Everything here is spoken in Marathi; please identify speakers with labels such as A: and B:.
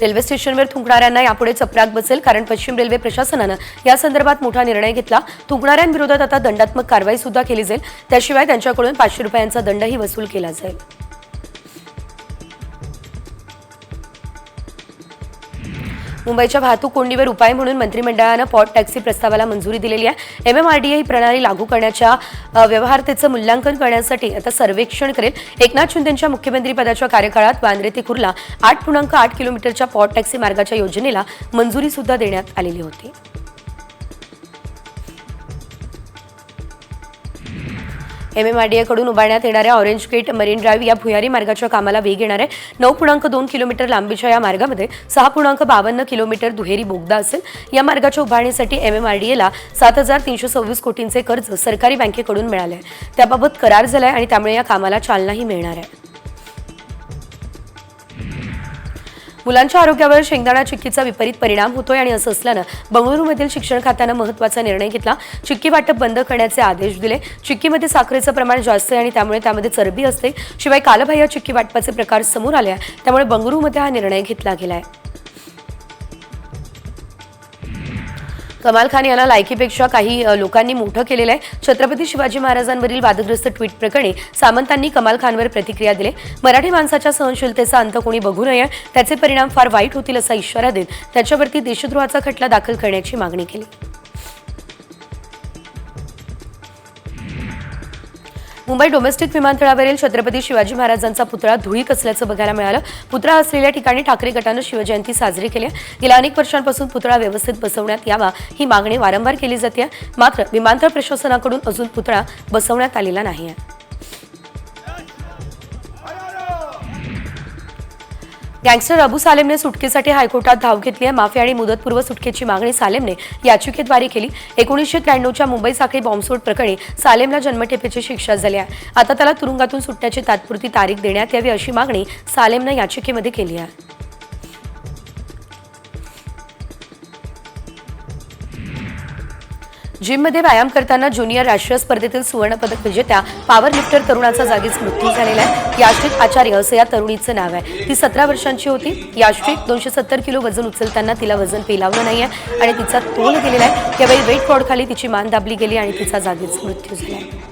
A: रेल्वे स्टेशनवर थुंकणाऱ्यांना यापुढे चपराक बसेल कारण पश्चिम रेल्वे प्रशासनानं या संदर्भात मोठा निर्णय घेतला. थुंकणाऱ्यांविरोधात आता दंडात्मक कारवाई सुद्धा केली जाईल. त्याशिवाय त्यांच्याकडून पाचशे रुपयांचा दंडही वसूल केला जाईल. मुंबईच्या वाहतूक कोंडीवर उपाय म्हणून मंत्रिमंडळानं पॉट टॅक्सी प्रस्तावाला मंजुरी दिलेली आहे. एम एम आर डी ही प्रणाली लागू करण्याच्या व्यवहारतेचं मूल्यांकन करण्यासाठी आता सर्वेक्षण करेल. एकनाथ शिंदेंच्या मुख्यमंत्रीपदाच्या कार्यकाळात वांद्रे ते कुर्ला आठ पूर्णांक आठ किलोमीटरच्या पॉट टॅक्सी मार्गाच्या योजनेला मंजुरी सुद्धा देण्यात आलेली होती. एम एम डी एकडून उभारण्यात येणाऱ्या ऑरेंज गेट मरीन ड्राईव्ह या भुयारी मार्गाच्या कामाला वेग येणार आहे. नऊ पूर्णांक दोन किलोमीटर लांबीच्या या मार्गामध्ये सहा पूर्णांक बावन्न किलोमीटर दुहेरी बोगदा असेल. या मार्गाच्या उभारणीसाठी एला सात हजार तीनशे सव्वीस कोटींचे कर्ज सरकारी बँकेकडून मिळाले आहे. त्याबाबत करार झालाय आणि त्यामुळे या कामाला चालनाही मिळणार आहे. मुलांच्या आरोग्यावर शेंगदाणा चिक्कीचा विपरीत परिणाम होतोय आणि असं असल्यानं बंगळुरूमधील शिक्षण खात्यानं महत्त्वाचा निर्णय घेतला. चिक्की वाटप बंद करण्याचे आदेश दिले. चिक्कीमध्ये साखरेचं प्रमाण जास्त आहे आणि त्यामुळे त्यामध्ये चरबी असते. शिवाय कालबाह्य चिक्की वाटपाचे प्रकार समोर आले आहे. त्यामुळे बंगळुरूमध्ये हा निर्णय घेतला गेला आहे कमाल खान यांना लायकीपेक्षा काही लोकांनी मोठं केलेलं आहे. छत्रपती शिवाजी महाराजांवरील वादग्रस्त ट्विट प्रकरणी सामंतांनी कमाल खानवर प्रतिक्रिया दिली. मराठी माणसाच्या सहनशीलतेचा अंत कोणी बघू नये त्याचे परिणाम फार वाईट होतील असा इशारा देत त्याच्यावरती देशद्रोहाचा खटला दाखल करण्याची मागणी केली. मुंबई डोमेस्टिक विमानतळावरील छत्रपती शिवाजी महाराजांचा पुतळा धुळीत असल्याचं बघायला मिळालं. पुतळा असलेल्या ठिकाणी ठाकरे गटानं शिवजयंती साजरी केली गेल्या अनेक वर्षांपासून पुतळा व्यवस्थित बसवण्यात यावा ही मागणी वारंवार केली जाते. मात्र विमानतळ प्रशासनाकडून अजून पुतळा बसवण्यात आलेला नाही गँगस्टर अबू सालेमने सुटकेसाठी हायकोर्टात धाव घेतली आहे. माफी आणि मुदतपूर्व सुटकेची मागणी सालेमने याचिकेद्वारे केली. एकोणीसशे त्र्याण्णवच्या मुंबई साखळी बॉम्बस्फोट प्रकरणी सालेमला जन्मठेपेची शिक्षा झाली आहे. आता त्याला तुरुंगातून सुटण्याची तात्पुरती तारीख देण्यात यावी अशी मागणी सालेमनं याचिकेमध्ये केली आहे. जिममध्ये व्यायाम करताना ज्युनियर राष्ट्रीय स्पर्धेतील सुवर्णपदक विजेत्या पॉवर लिफ्टर तरुणाचा जागीच मृत्यू झालेला आहे. याश्विक आचार्य असं या तरुणीचं नाव आहे. ती सतरा वर्षांची होती. याश्विक दोनशे सत्तर किलो वजन उचलताना तिला वजन पेलावलं नाहीये आणि तिचा तोल गेलेला आहे. यावेळी वेट खाली तिची मान दाबली गेली आणि तिचा जागीच मृत्यू झाला आहे.